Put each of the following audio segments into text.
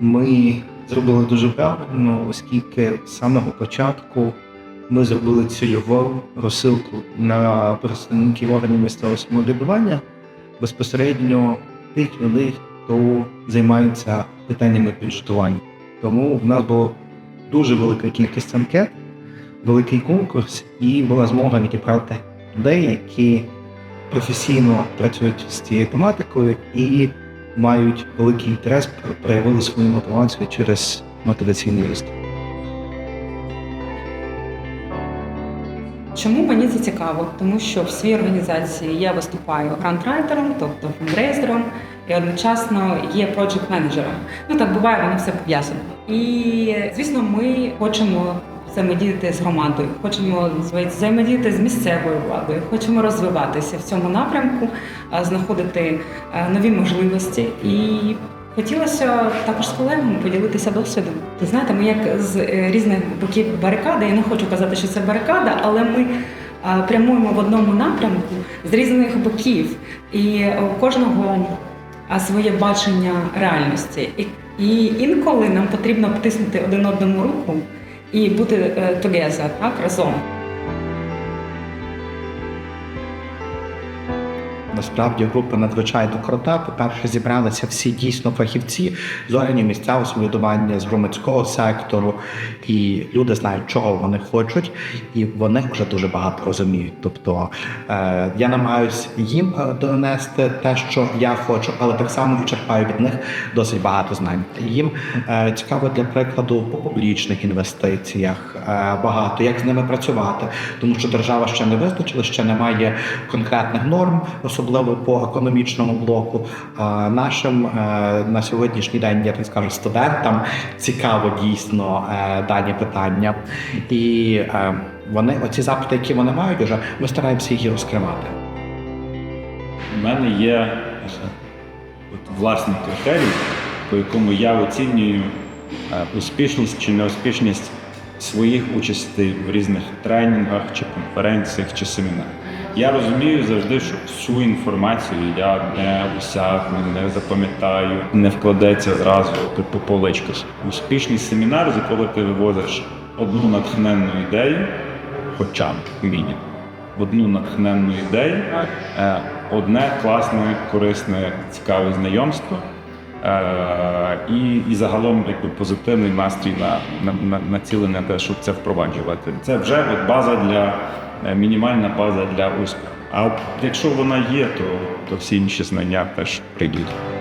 Ми зробили дуже правильно, оскільки з самого початку ми зробили цільову розсилку на представників органів місцевого самоврядування безпосередньо тих людей, хто займається питаннями бюджетування. Тому в нас була дуже велика кількість анкет, великий конкурс, і була змога відібрати людей, які професійно працюють з цією тематикою і мають великий інтерес, проявили свою мотивацію через мотиваційний лист. Чому мені це цікаво? Тому що в своїй організації я виступаю грантрайтером, тобто фундрейзером, і одночасно є проджект менеджером. Ну так буває, воно все пов'язано. І звісно, ми хочемо взаємодіяти з громадою, хочемо взаємодіяти з місцевою владою, хочемо розвиватися в цьому напрямку, знаходити нові можливості і. Хотілося також з колегами поділитися досвідом. Знаєте, ми як з е, різних боків барикади, я не хочу казати, що це барикада, але ми прямуємо в одному напрямку з різних боків, і у кожного своє бачення реальності. І інколи нам потрібно потиснути один одному руку і бути together, так, разом. Насправді група надзвичайно крута. По-перше, зібралися всі дійсно фахівці з органів місцевого самоврядування, з громадського сектору, і люди знають, чого вони хочуть, і вони вже дуже багато розуміють. Тобто е, я намагаюся їм е, донести те, що я хочу, але так само черпаю від них досить багато знань. Їм е, цікаво для прикладу по публічних інвестиціях е, багато, як з ними працювати, тому що держава ще не визначила, ще немає конкретних норм, особливо по економічному блоку. Нашим е, на сьогоднішній день, я так скажу, студентам цікаво дійсно е, дані питання, і е, вони оці запити, які вони мають, вже ми стараємося їх розкривати. У мене є от власний критерій, по якому я оцінюю успішність чи неуспішність своїх участей в різних тренінгах чи конференціях чи семінарах. Я розумію завжди, що всю інформацію я не усягну, не запам'ятаю, не вкладеться зразу по поличках. Успішний семінар, з якого ти вивозиш одну натхненну ідею, хоча б мінімум одну натхненну ідею, е, одне класне, корисне, цікаве знайомство. е, І, і загалом якби, позитивний настрій на, на, на, націлений на те, щоб це впроваджувати. Це вже от база для мінімальна база для успіху. А якщо вона є, то, то всі інші знання теж прийдуть.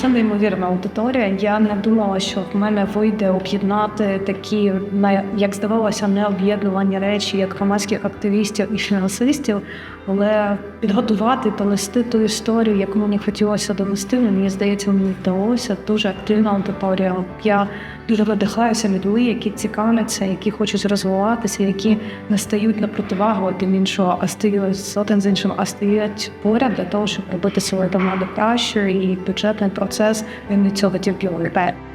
Це неймовірна аудиторія. Я не думала, що в мене вийде об'єднати такі, як здавалося, необ'єднувані речі, як громадських активістів і фінансистів, але підготувати, донести ту історію, яку мені хотілося донести. Мені здається, мені вдалося дуже активна аудиторія. Я дуже видихаюся людьми, які цікавляться, які хочуть розвиватися, які не стають на противагу один іншого, а стають один з іншим, а стоять поряд для того, щоб робити свою команду краще, і process, then the children will be.